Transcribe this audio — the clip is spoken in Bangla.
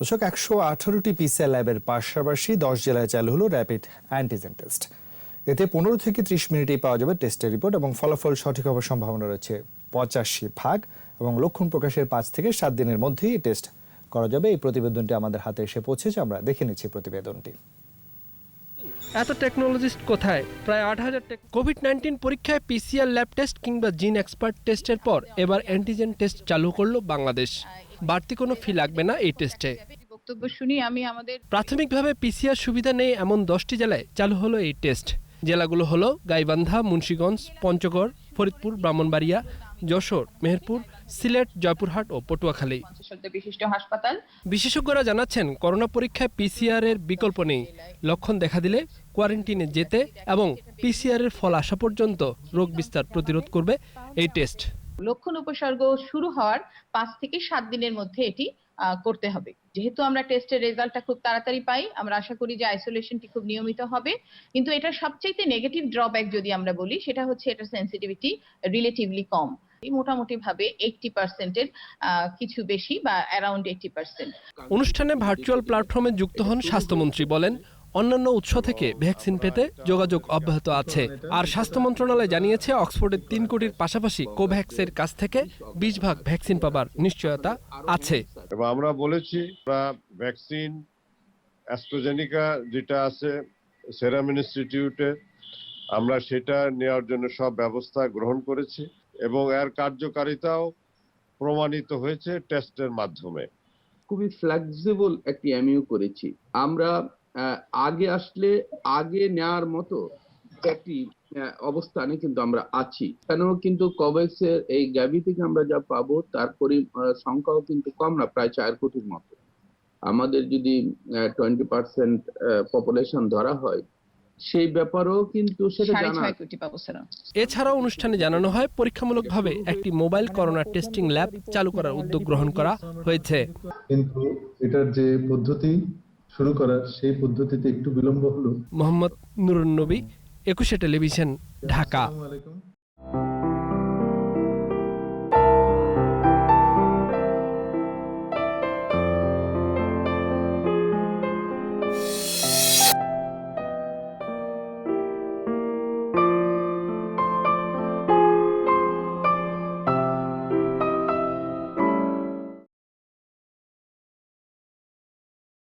দর্শক একশো আঠারোটি পিসিআর ল্যাবের পাশাপাশি দশ জেলায় চালু হলো র্যাপিড অ্যান্টিজেন টেস্ট এতে পনেরো থেকে ত্রিশ মিনিটেই পাওয়া যাবে টেস্টের রিপোর্ট এবং ফলাফল সঠিক হওয়ার সম্ভাবনা রয়েছে পঁচাশি ভাগ এবং লক্ষণ প্রকাশের পাঁচ থেকে সাত দিনের মধ্যেই টেস্ট করা যাবে। এই প্রতিবেদনটি আমাদের হাতে এসে পৌঁছেছে, আমরা দেখে নিচ্ছি প্রতিবেদনটি। এত টেকনোলজিস্ট কোথায়? প্রায় আট হাজার কোভিড নাইন্টিন পরীক্ষায় পিসিআর ল্যাব টেস্ট কিংবা জিন এক্সপার্ট টেস্টের পর এবার অ্যান্টিজেন টেস্ট চালু করল বাংলাদেশ। বাড়তি কোনো ফি লাগবে না এই টেস্টে বক্তব্য শুনি আমি আমাদের প্রাথমিকভাবে পিসিআর সুবিধা নেই এমন দশটি জেলায় চালু হলো এই টেস্ট জেলাগুলো হলো গাইবান্ধা মুন্সীগঞ্জ পঞ্চগড় ফরিদপুর ব্রাহ্মণবাড়িয়া যশোর মেহেরপুর সিলেট জয়পুরহাট ও পটুয়াখালী। বিশিষ্ট হাসপাতাল। বিশেষজ্ঞরা জানাচ্ছেন করোনা পরীক্ষায় পিসিআর এর বিকল্প নেই। লক্ষণ দেখা দিলে কোয়ারেন্টিনে যেতে এবং পিসিআর এর ফল আসা পর্যন্ত রোগ বিস্তার প্রতিরোধ করবে এই টেস্ট। লক্ষণ উপসর্গ শুরু হওয়ার পাঁচ থেকে সাত দিনের মধ্যে এটি করতে হবে। যেহেতু আমরা টেস্টের রেজাল্টটা খুব তাড়াতাড়ি পাই, আমরা আশা করি যে আইসোলেশনটি খুব নিয়মিত হবে। কিন্তু এটার সবচাইতে নেগেটিভ ড্রব্যাক যদি আমরা বলি, সেটা হচ্ছে এটা সেন্সিটিভিটি রিলেটিভলি কম। মোটামুটি ভাবে এইটটি পার্সেন্টের কিছু বেশি বা অ্যারাউন্ড এইটটি পার্সেন্ট অনুষ্ঠানে ভার্চুয়াল প্ল্যাটফর্মে যুক্ত হন স্বাস্থ্যমন্ত্রী বলেন অন্যান্য উৎস থেকে ভ্যাকসিন পেতে যোগাযোগ অব্যাহত আছে। আর স্বাস্থ্য মন্ত্রণালয় জানিয়েছে অক্সফোর্ডের তিন কোটির পাশাপাশি কোভ্যাক্সের কাছ থেকে বিশ ভাগ ভ্যাকসিন পাবার নিশ্চয়তা আছে। এবং আমরা বলেছি ভ্যাকসিন অ্যাস্ট্রোজেনিকা যেটা আছে সেরাম ইনস্টিটিউটে আমরা সেটা নেওয়ার জন্য সব ব্যবস্থা গ্রহণ করেছি এবং এর কার্যকারিতাও প্রমাণিত হয়েছে টেস্টের মাধ্যমে। খুবই ফ্লেক্সিবল একটি এমইউ করেছি। আমরা আগে আসলে আগে নেওয়ার মতো একটি অবস্থানে কিন্তু আমরা আছি। কেন কিন্তু কোভ্যাক্স এর এই গ্যাবি থেকে আমরা যা পাবো তার পরি সংখ্যাও কিন্তু কম না প্রায় চার কোটির মতো। আমাদের যদি টোয়েন্টি পার্সেন্ট পপুলেশন ধরা হয় সেই ব্যাপারেও কিন্তু সেটা জানা এছাড়াও অনুষ্ঠানে জানানো হয় পরীক্ষামূলকভাবে একটি মোবাইল করোনা টেস্টিং ল্যাব চালু করার উদ্যোগ গ্রহণ করা হয়েছে। কিন্তু এটার যে পদ্ধতি শুরু করার সেই পদ্ধতিতে একটু বিলম্ব হলো। মোহাম্মদ নুরুন্নবী একুশে টেলিভিশন ঢাকা। আসসালামু আলাইকুম।